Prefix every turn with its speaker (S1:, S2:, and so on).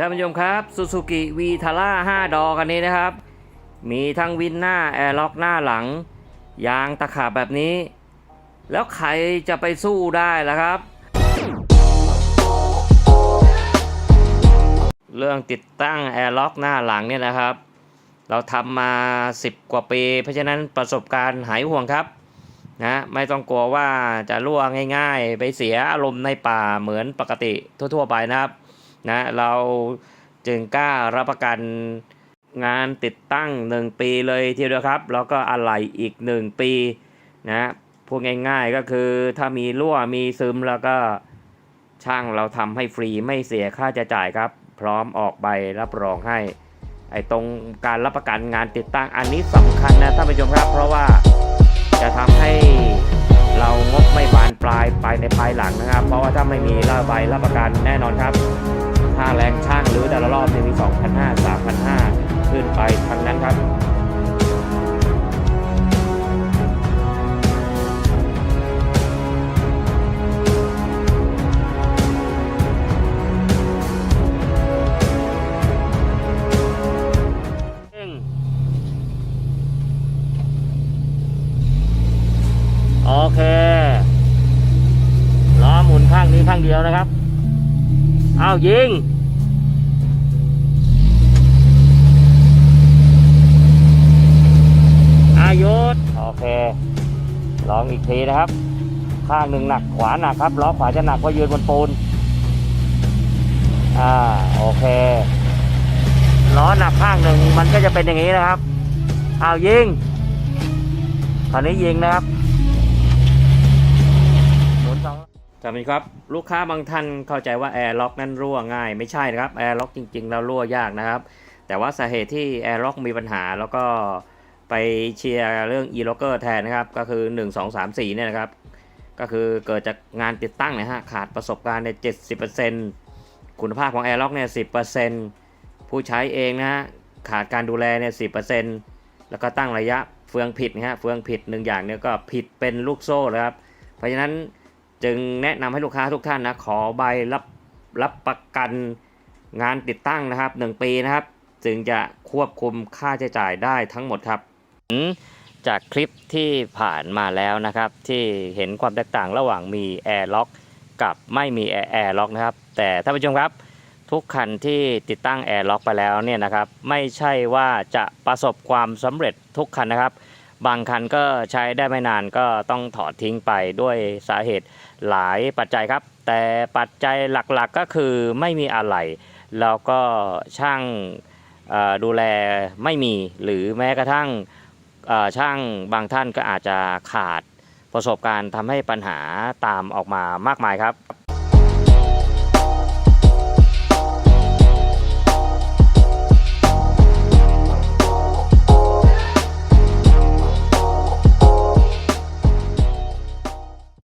S1: ท่านผู้ชมครับซูซูกิวีทาร่า5ดอคันนี้นะครับ มีทั้งวินหน้า แอร์ล็อกหน้าหลัง ยางตะขาบแบบนี้ แล้วใครจะไปสู้ได้ล่ะครับ เรื่องติดตั้งแอร์ล็อกหน้าหลังเนี่ยนะครับ เราทำมา 10 กว่าปี เพราะฉะนั้นประสบการณ์หายห่วงครับนะไม่ต้องกลัวว่าจะรั่วง่าย ๆ ไปเสียอารมณ์ในป่าเหมือนปกติทั่ว ๆ ไปนะครับ นะเราจึงกล้ารับประกันงานติดตั้ง 1 ปีเลยทีเดียวครับ แล้วก็อะไหล่อีก 1 ปีนะพูดง่ายๆก็คือถ้ามีรั่วมีซึมแล้วก็ช่างเราทำให้ฟรีไม่เสียค่าจะจ่ายครับ พร้อมออกใบรับรองให้ ไอ้ตรงการรับประกันงานติดตั้งอันนี้สำคัญนะท่านผู้ชมครับ เพราะว่าจะทำให้เรางบไม่บานปลายไปในภายหลังนะครับ เพราะว่าถ้าไม่มีระใบรับประกันแน่นอนครับ ค่าแรงช่างหรือแต่ละรอบเนี่ยมี2,500 3,500 ขึ้นไปทั้งนั้นครับโอเคล้อหมุนข้างนี้ข้างเดียวนะครับ อายิงอายุธโอเค ลองอีกทีนะครับ ข้างหนึ่งหนักขวาหนักครับล้อขวาจะหนักเพราะยืนบนปูน อ่าโอเคล้อหนักข้างหนึ่งมันก็จะเป็นอย่างนี้นะครับ เอายิงคราวนี้ยิงนะครับ สองสวัสดีครับลูกค้าบางท่านเข้าใจว่าแอร์ล็อกนั้นรั่วง่าย ไม่ใช่นะครับแอร์ล็อกจริงๆ แล้วรั่วยากนะครับ แต่ว่าสาเหตุที่แอร์ล็อกมีปัญหาแล้วก็ไปเชียร์เรื่อง e-locker แทนนะครับ ก็คือ 1 2 3 4 เนี่ยนะครับ ก็คือเกิดจากงานติดตั้งนะฮะขาดประสบการณ์ใน70%คุณภาพของแอร์ล็อกเนี่ย10%ผู้ใช้เองนะฮะขาดการดูแลเนี่ย10%แล้วก็ตั้งระยะเฟืองผิดนะฮะเฟืองผิดหนึ่งอย่างเนี่ยก็ผิดเป็นลูกโซ่เลยครับ เพราะฉะนั้น จึงแนะนำให้ลูกค้าทุกท่านนะขอใบรับรับประกันงานติดตั้งนะครับ 1 ปีนะครับ จึงจะควบคุมค่าใช้จ่ายได้ทั้งหมดครับจากคลิปที่ผ่านมาแล้วนะครับ ที่เห็นความแตกต่างระหว่างมีแอร์ล็อกกับไม่มีแอร์ล็อกนะครับ แต่ท่านผู้ชมครับ ทุกคันที่ติดตั้งแอร์ล็อกไปแล้วเนี่ยนะครับ ไม่ใช่ว่าจะประสบความสำเร็จทุกคันนะครับ บางคันก็ใช้ได้ไม่นานก็ต้องถอดทิ้งไปด้วยสาเหตุหลายปัจจัยครับ แต่ปัจจัยหลักๆก็คือไม่มีอะไร แล้วก็ช่างดูแลไม่มีหรือแม้กระทั่งช่างบางท่านก็อาจจะขาดประสบการณ์ทำให้ปัญหาตามออกมามากมายครับ